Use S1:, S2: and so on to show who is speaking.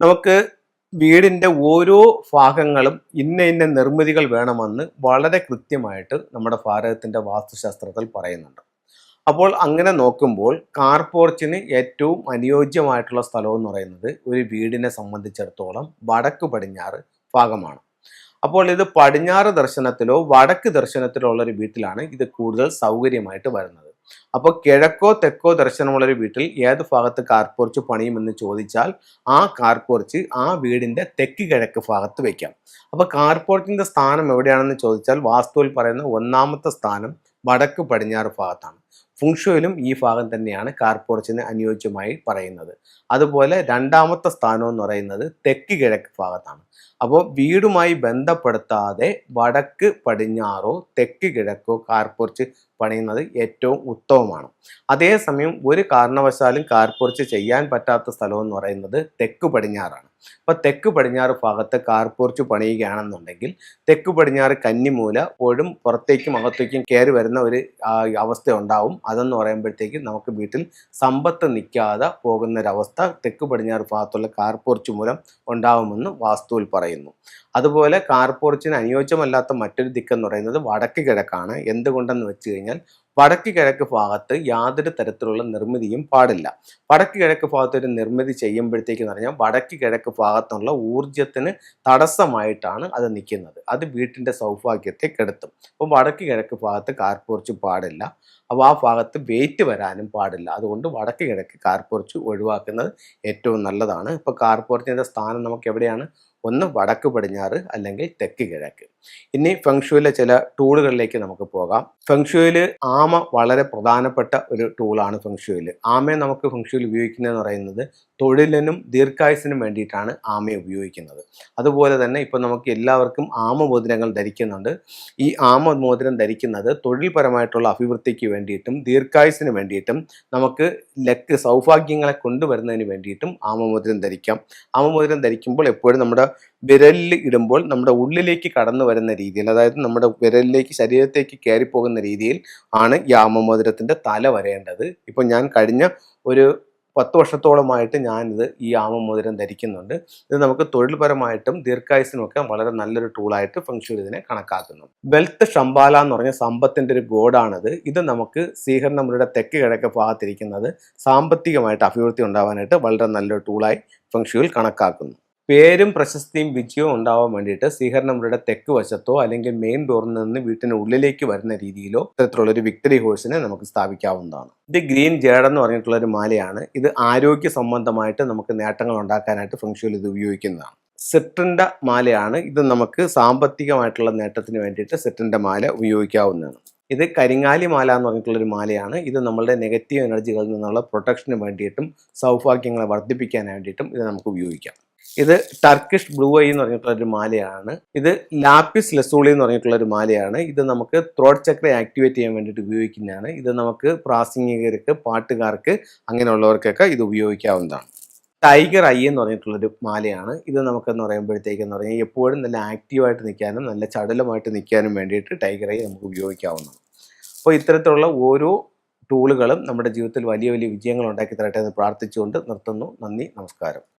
S1: നമുക്ക് വീടിന്റെ ഓരോ ഭാഗങ്ങളും ഇന്ന ഇന്ന നിർമ്മിതികൾ വേണമെന്ന് വളരെ കൃത്യമായിട്ട് നമ്മുടെ ഭാരതത്തിന്റെ വാസ്തുശാസ്ത്രത്തിൽ പറയുന്നുണ്ട്. അപ്പോൾ അങ്ങനെ നോക്കുമ്പോൾ കാർ പോർച്ചിന് ഏറ്റവും അനുയോജ്യമായിട്ടുള്ള സ്ഥലം എന്ന് പറയുന്നത് ഒരു വീടിനെ സംബന്ധിച്ചിടത്തോളം വടക്ക് പടിഞ്ഞാറ് ഭാഗമാണ്. അപ്പോൾ ഇത് പടിഞ്ഞാറ് ദർശനത്തിലോ വടക്ക് ദർശനത്തിലോ ഉള്ള ഒരു വീട്ടിലാണ് ഇത് കൂടുതൽ സൗകര്യമായിട്ട് വരുന്നത്. അപ്പോൾ കിഴക്കോ തെക്കോ ദർശനമുള്ളൊരു വീട്ടിൽ ഏത് ഭാഗത്ത് കാർ പോർച്ച് പണിയുമെന്ന് ചോദിച്ചാൽ ആ കാർ പോർച്ച് ആ വീടിന്റെ തെക്ക് കിഴക്ക് ഭാഗത്ത് വെക്കാം. അപ്പോൾ കാർ പോർച്ചിന്റെ സ്ഥാനം എവിടെയാണെന്ന് ചോദിച്ചാൽ വാസ്തുവിൽ പറയുന്ന ഒന്നാമത്തെ സ്ഥാനം വടക്ക് പടിഞ്ഞാറ് ഭാഗത്താണ്. ഫുങ്ഷുവിലും ഈ ഭാഗം തന്നെയാണ് കാർപോർച്ചിന് അനുയോജ്യമായി പറയുന്നത്. അതുപോലെ രണ്ടാമത്തെ സ്ഥാനം എന്ന് പറയുന്നത് തെക്ക് കിഴക്ക് ഭാഗത്താണ്. അപ്പോൾ വീടുമായി ബന്ധപ്പെടുത്താതെ വടക്ക് പടിഞ്ഞാറോ തെക്ക് കിഴക്കോ കാർപോർച്ച് പണിയുന്നത് ഏറ്റവും ഉത്തമമാണ്. അതേസമയം ഒരു കാരണവശാലും കാർപോർച്ച് ചെയ്യാൻ പറ്റാത്ത സ്ഥലം എന്ന് പറയുന്നത് തെക്ക് പടിഞ്ഞാറാണ്. അപ്പോൾ തെക്ക് പടിഞ്ഞാറ് ഭാഗത്ത് കാർപോർച്ച് പണിയുകയാണെന്നുണ്ടെങ്കിൽ തെക്ക് പടിഞ്ഞാറ് കന്നിമൂല ഒഴും പുറത്തേക്കും അകത്തേക്കും കയറി വരുന്ന ഒരു അവസ്ഥ അവസ്ഥ ഉണ്ടാവും. അതെന്ന് പറയുമ്പോഴത്തേക്കും നമുക്ക് വീട്ടിൽ സമ്പത്ത് നിൽക്കാതെ പോകുന്ന ഒരവസ്ഥ തെക്ക് പടിഞ്ഞാറ് ഭാഗത്തുള്ള കാർപോർച്ച് മൂലം ഉണ്ടാവുമെന്ന് വാസ്തുവിൽ പറയുന്നു. അതുപോലെ കാർപോർച്ചിന് അനുയോജ്യമല്ലാത്ത മറ്റൊരു ദിക്കെന്ന് പറയുന്നത് വടക്ക് കിഴക്കാണ്. എന്തുകൊണ്ടെന്ന് വെച്ച് കഴിഞ്ഞാൽ വടക്ക് കിഴക്ക് ഭാഗത്ത് യാതൊരു തരത്തിലുള്ള നിർമ്മിതിയും പാടില്ല. വടക്ക് കിഴക്ക് ഭാഗത്ത് ഒരു നിർമ്മിതി ചെയ്യുമ്പോഴത്തേക്ക് എന്ന് പറഞ്ഞാൽ വടക്ക് കിഴക്ക് ഭാഗത്തുള്ള ഊർജത്തിന് തടസ്സമായിട്ടാണ് അത് നിൽക്കുന്നത്. അത് വീട്ടിന്റെ സൗഭാഗ്യത്തെ കെടുത്തും. അപ്പം വടക്ക് കിഴക്ക് ഭാഗത്ത് കാർപ്പുറച്ച് പാടില്ല. അപ്പോൾ ആ ഭാഗത്ത് വെയിറ്റ് വരാനും പാടില്ല. അതുകൊണ്ട് വടക്ക് കിഴക്ക് കാർപ്പുറച്ച് ഒഴിവാക്കുന്നത് ഏറ്റവും നല്ലതാണ്. ഇപ്പോൾ കാർപ്പുറച്ചിന്റെ സ്ഥാനം നമുക്ക് എവിടെയാണ്? ഒന്ന് വടക്ക് പടിഞ്ഞാറ് അല്ലെങ്കിൽ തെക്ക് കിഴക്ക്. ഇനി ഫെങ്ഷുയിലെ ചില ടൂളുകളിലേക്ക് നമുക്ക് പോകാം. ഫെങ്ഷുയിൽ ആമ വളരെ പ്രധാനപ്പെട്ട ഒരു ടൂളാണ് ഫെങ്ഷുയിൽ ആമയെ നമുക്ക് ഫെങ്ഷുയിൽ ഉപയോഗിക്കുന്നതെന്ന് പറയുന്നത് തൊഴിലിനും ദീർഘായുസിനും വേണ്ടിയിട്ടാണ് ആമയെ ഉപയോഗിക്കുന്നത്. അതുപോലെ തന്നെ ഇപ്പോൾ നമുക്ക് എല്ലാവർക്കും ആമമോതിരങ്ങൾ ധരിക്കുന്നുണ്ട്. ഈ ആമ മോതിരം ധരിക്കുന്നത് തൊഴിൽപരമായിട്ടുള്ള അഭിവൃദ്ധിക്ക് വേണ്ടിയിട്ടും ദീർഘായുസിന് വേണ്ടിയിട്ടും നമുക്ക് ലക്ക് സൗഭാഗ്യങ്ങളെ കൊണ്ടുവരുന്നതിന് വേണ്ടിയിട്ടും ആമമോതിരം ധരിക്കാം. ആമമോതിരം ധരിക്കുമ്പോൾ എപ്പോഴും നമ്മുടെ വിരലിൽ ഇടുമ്പോൾ നമ്മുടെ ഉള്ളിലേക്ക് കടന്നു വരുന്ന രീതിയിൽ അതായത് നമ്മുടെ വിരലിലേക്ക് ശരീരത്തേക്ക് കയറിപ്പോകുന്ന രീതിയിൽ ആണ് ഈ ആമമോതിരത്തിന്റെ തല വരേണ്ടത്. ഇപ്പോൾ ഞാൻ കഴിഞ്ഞ ഒരു പത്ത് വർഷത്തോളമായിട്ട് ഞാനിത് ഈ ആമമോതിരം ധരിക്കുന്നുണ്ട്. ഇത് നമുക്ക് തൊഴിൽപരമായിട്ടും ദീർഘായുസിനുമൊക്കെ വളരെ നല്ലൊരു ടൂളായിട്ട് ഫംഗ്ഷൻ ഇതിനെ കണക്കാക്കുന്നു. വെൽത്ത് ഷംബാല എന്ന് പറഞ്ഞ സമ്പത്തിന്റെ ഒരു ഗോഡാണിത് ഇത് നമുക്ക് സ്വീകരണമുരുടെ തെക്ക് കിഴക്ക് ഭാഗത്തിരിക്കുന്നത് സാമ്പത്തികമായിട്ട് അഭിവൃദ്ധി ഉണ്ടാവാനായിട്ട് വളരെ നല്ലൊരു ടൂളായി ഫംഗ്ഷുവിൽ കണക്കാക്കുന്നു. പേരും പ്രശസ്തിയും വിജയവും ഉണ്ടാവാൻ വേണ്ടിയിട്ട് സ്വീകരണമുരുടെ തെക്ക് വശത്തോ അല്ലെങ്കിൽ മെയിൻ ഡോറിൽ നിന്ന് വീട്ടിന് ഉള്ളിലേക്ക് വരുന്ന രീതിയിലോ ഇത്തരത്തിലുള്ള ഒരു വിക്ടറി ഹോഴ്സിനെ നമുക്ക് സ്ഥാപിക്കാവുന്നതാണ്. ഇത് ഗ്രീൻ ജേഡ് എന്ന് പറഞ്ഞിട്ടുള്ള ഒരു മാലയാണ്. ഇത് ആരോഗ്യ സംബന്ധമായിട്ട് നമുക്ക് നേട്ടങ്ങൾ ഉണ്ടാക്കാനായിട്ട് ഫംഗ്ഷനിൽ ഇത് ഉപയോഗിക്കുന്നതാണ്. സിട്രിന്റെ മാലയാണ്. ഇത് നമുക്ക് സാമ്പത്തികമായിട്ടുള്ള നേട്ടത്തിന് വേണ്ടിയിട്ട് സിട്രിന്റെ മാല ഉപയോഗിക്കാവുന്നതാണ്. ഇത് കരിങ്ങാലി മാല എന്ന് പറഞ്ഞിട്ടുള്ളൊരു മാലയാണ്. ഇത് നമ്മളുടെ നെഗറ്റീവ് എനർജികളിൽ നിന്നുള്ള പ്രൊട്ടക്ഷന് വേണ്ടിയിട്ടും സൗഭാഗ്യങ്ങളെ വർദ്ധിപ്പിക്കാൻ വേണ്ടിയിട്ടും ഇത് നമുക്ക് ഉപയോഗിക്കാം. ഇത് ടർക്കിഷ് ബ്ലൂ ഐ എന്ന് പറഞ്ഞിട്ടുള്ള ഒരു മാലയാണ്. ഇത് ലാപ്പിസ് ലസൂളി എന്ന് പറഞ്ഞിട്ടുള്ള ഒരു മാലയാണ്. ഇത് നമുക്ക് ത്രോട്ട് ചക്ര ആക്ടിവേറ്റ് ചെയ്യാൻ വേണ്ടിയിട്ട് ഉപയോഗിക്കുന്നതാണ്. ഇത് നമുക്ക് പ്രാസംഗികർക്ക് പാട്ടുകാർക്ക് അങ്ങനെയുള്ളവർക്കൊക്കെ ഇത് ഉപയോഗിക്കാവുന്നതാണ്. ടൈഗർ ഐ എന്ന് പറഞ്ഞിട്ടുള്ളൊരു മാലയാണ്. ഇത് നമുക്കെന്ന് പറയുമ്പോഴത്തേക്ക് എന്ന് പറഞ്ഞാൽ എപ്പോഴും നല്ല ആക്റ്റീവായിട്ട് നിൽക്കാനും നല്ല ചടലമായിട്ട് നിൽക്കാനും വേണ്ടിയിട്ട് ടൈഗർ ഐ നമുക്ക് ഉപയോഗിക്കാവുന്നതാണ്. അപ്പോൾ ഇത്തരത്തിലുള്ള ഓരോ ടൂളുകളും നമ്മുടെ ജീവിതത്തിൽ വലിയ വലിയ വിജയങ്ങൾ ഉണ്ടാക്കി തരട്ടെ എന്ന് പ്രാർത്ഥിച്ചുകൊണ്ട് നിർത്തുന്നു. നന്ദി നമസ്കാരം.